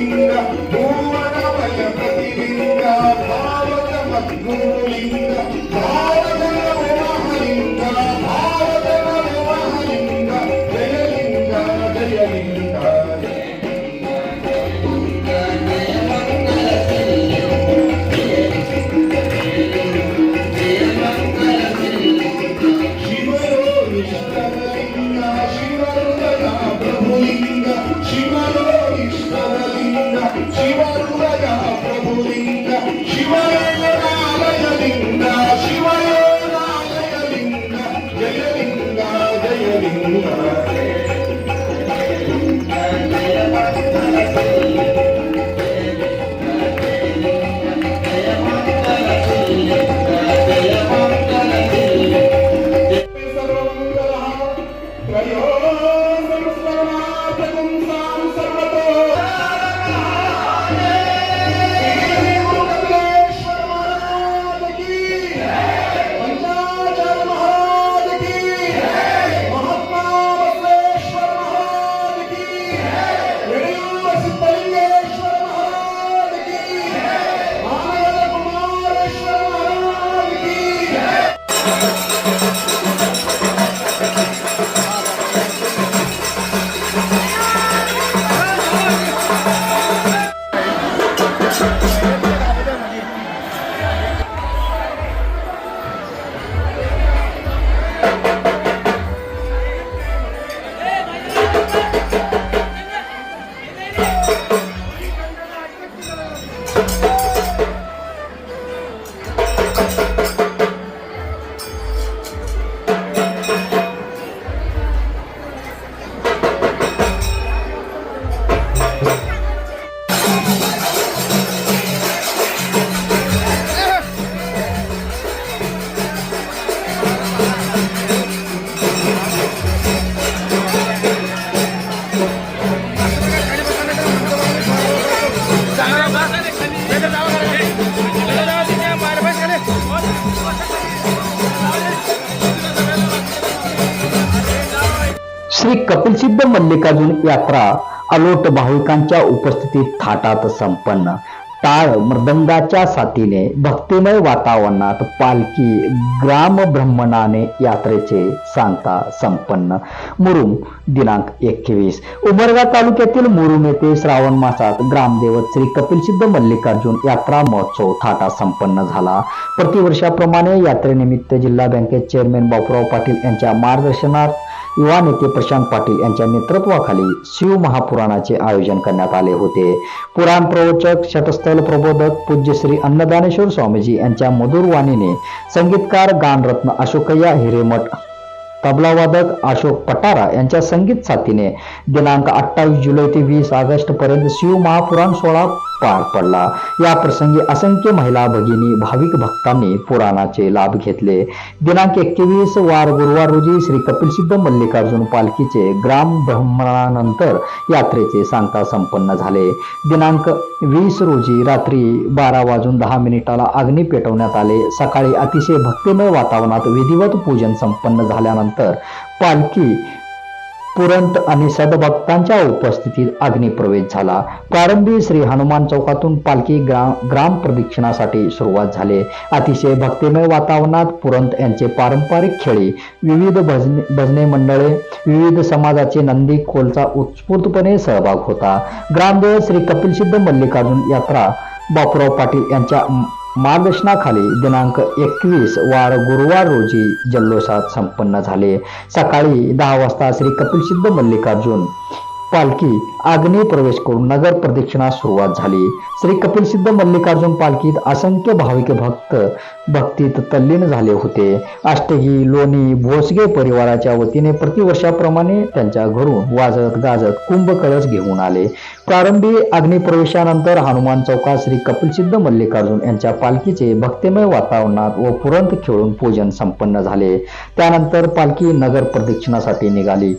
ainda Hallelujah. Shri कपिलसिद्ध Mallikarjun यात्रा अलोट भाविकांच्या उपस्थितीत थाटात संपन्न. टाळ मृदंगाच्या साथीने भक्तिमय वातावरणात पालखी ग्राम ब्रह्मणाने यात्रेचे सांगता संपन्न. मुरुम दिनांक एकवीस. उमरगा तालुक्यातील मुरुम येथे श्रावण मासात ग्रामदेवत श्री कपिलसिद्ध मल्लिकार्जुन यात्रा महोत्सव थाटा संपन्न झाला. प्रतिवर्षाप्रमाणे यात्रेनिमित्त जिल्हा बँकेत चेअरमॅन बापूराव पाटील यांच्या मार्गदर्शनात युवा नेते प्रशांत पाटील यांच्या नेतृत्वाखाली शिव महापुराणाचे आयोजन करण्यात आले होते. पुराण प्रवचक शतस्थल प्रबोधक पूज्य श्री अन्नदानेश्वर स्वामीजी यांच्या मधुर वाणीने संगीतकार गानरत्न अशोकय्या हिरेमठ तबलावादक अशोक पटारा यांच्या संगीत साथीने दिनांक अठ्ठावीस जुलै ते वीस ऑगस्ट पर्यंत शिव महापुराण सोहळा पार पडला. या प्रसंगी असंख्य महिला भगिनी भाविक भक्तांनी पुराणाचे लाभ घेतले. दिनांक एकवीस वार गुरुवार रोजी श्री कपिलसिद्ध मल्लिकार्जुन पालखीचे ग्राम ब्रह्मणानंतर यात्रेचे सांगता संपन्न झाले. दिनांक वीस रोजी रात्री बारा वाजून दहा मिनिटाला अग्नी पेटवण्यात आले. सकाळी अतिशय भक्तिमय वातावरणात विधिवत पूजन संपन्न झाल्यानंतर पालखी पुरंत आणि सदभक्तांच्या उपस्थितीत अग्निप्रवेश झाला. प्रारंभी श्री हनुमान चौकातून पालखी ग्राम ग्राम प्रदक्षिणासाठी सुरुवात झाली. अतिशय भक्तिमय वातावरणात पुरंत यांचे पारंपरिक खेळी विविध भजने भजने मंडळे विविध समाजाचे नंदी खोलचा उत्स्फूर्तपणे सहभाग होता. ग्रामदेव श्री कपिलसिद्ध मल्लिकार्जुन यात्रा बापूराव पाटील यांच्या मार्गदर्शनाखाली दिनांक एकवीस वार गुरुवार रोजी जल्लोषात संपन्न झाले. सकाळी दहा वाजता श्री कपिलसिद्ध मल्लिकार्जुन पालखी आग्नेय प्रवेश करून नगर प्रदक्षिणा सुरुवात झाली. श्री कपिल सिद्ध मल्लिकार्जुन पालखीत असंख्य भाविक भक्त भक्तीत तल्लीन झाले होते. अष्टगी लोणी भोसगे परिवाराच्या वतीने प्रतिवर्षाप्रमाणे त्यांच्या घरून वाजत गाजत कुंभ कळस घेऊन आले. प्रारंभी अग्निप्रवेशानंतर हनुमान चौकात श्री कपिल सिद्ध मल्लिकार्जुन यांच्या पालखीचे भक्तिमय वातावरणात व पुरंत खेळून पूजन संपन्न झाले. त्यानंतर पालखी नगर प्रदक्षिणासाठी निघाली.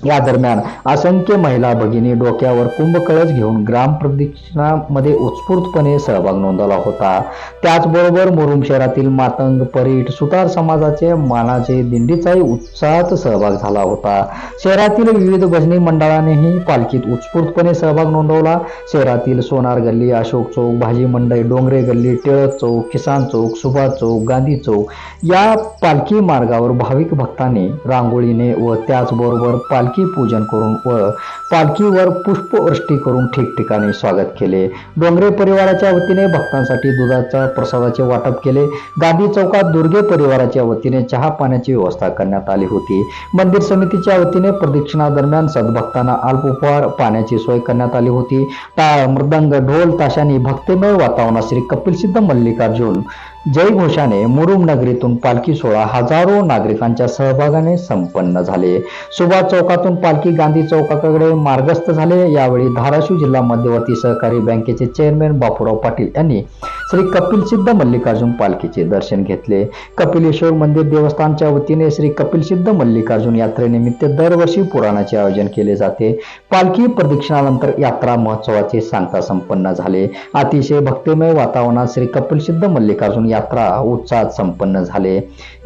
या दरम्यान असंख्य महिला भगिनी डोक्यावर कुंभकळस घेऊन ग्राम प्रदक्षिणामध्ये उत्स्फूर्तपणे सहभाग नोंदवला होता. त्याचबरोबर मुरुम शहरातील मातंग परीट सुतार समाजाचे मानाचे दिंडीचाही उत्साहात सहभाग झाला होता. शहरातील विविध भजनी मंडळानेही पालखीत उत्स्फूर्तपणे सहभाग नोंदवला. शहरातील सोनार गल्ली अशोक चौक भाजी मंडई डोंगरे गल्ली टिळक चौक किसान चौक सुभाष चौक गांधी चौक या पालखी मार्गावर भाविक भक्तांनी रांगोळीने व त्याचबरोबर पाल पालखी पूजन करून व पालखीवर पुष्पवृष्टी करून ठिकठिकाणी स्वागत केले. डोंगरे परिवाराच्या वतीने भक्तांसाठी दुधाच्या प्रसादाचे वाटप केले. गांधी चौकात दुर्गे परिवाराच्या वतीने चहा पाण्याची व्यवस्था करण्यात आली होती. मंदिर समितीच्या वतीने प्रदक्षिणादरम्यान सद्भक्तांना अल्पोपहार पाण्याची सोय करण्यात आली होती. टाळ मृदंग ढोल ताशांनी भक्तिमय वातावरणात श्री कपिल सिद्ध मल्लिकार्जुन जय घोषाने मुरुम नगरीतून पालखी सोहळा हजारो नागरिकांच्या सहभागाने संपन्न झाले. सुभाष चौकातून पालखी गांधी चौकाकडे मार्गस्थ झाले. यावेळी धाराशिव जिल्हा मध्यवर्ती सहकारी बँकेचे चेअरमॅन बापूराव पाटील यांनी श्री कपिल सिद्ध मल्लिकार्जुन पालखीचे दर्शन घेतले. कपिलेश्वर मंदिर देवस्थानच्या वतीने श्री कपिल सिद्ध मल्लिकार्जुन यात्रेनिमित्त दरवर्षी पुराणाचे आयोजन केले जाते. पालखी प्रदक्षिणानंतर यात्रा महोत्सवाचे सांगता संपन्न झाले. अतिशय भक्तिमय वातावरणात श्री कपिल सिद्ध मल्लिकार्जुन यात्रा उत्साहात संपन्न झाले.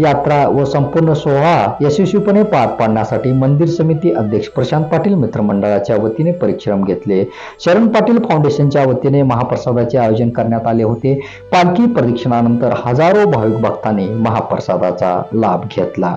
यात्रा व संपूर्ण सोहळा यशस्वीपणे पार पाडण्यासाठी मंदिर समिती अध्यक्ष प्रशांत पाटील मित्रमंडळाच्या वतीने परिश्रम घेतले. शरण पाटील फाउंडेशनच्या वतीने महाप्रसादाचे आयोजन करण्यात आले होते. पालखी प्रदक्षिणानंतर हजारो भाविक भक्तांनी महाप्रसादाचा लाभ घेतला.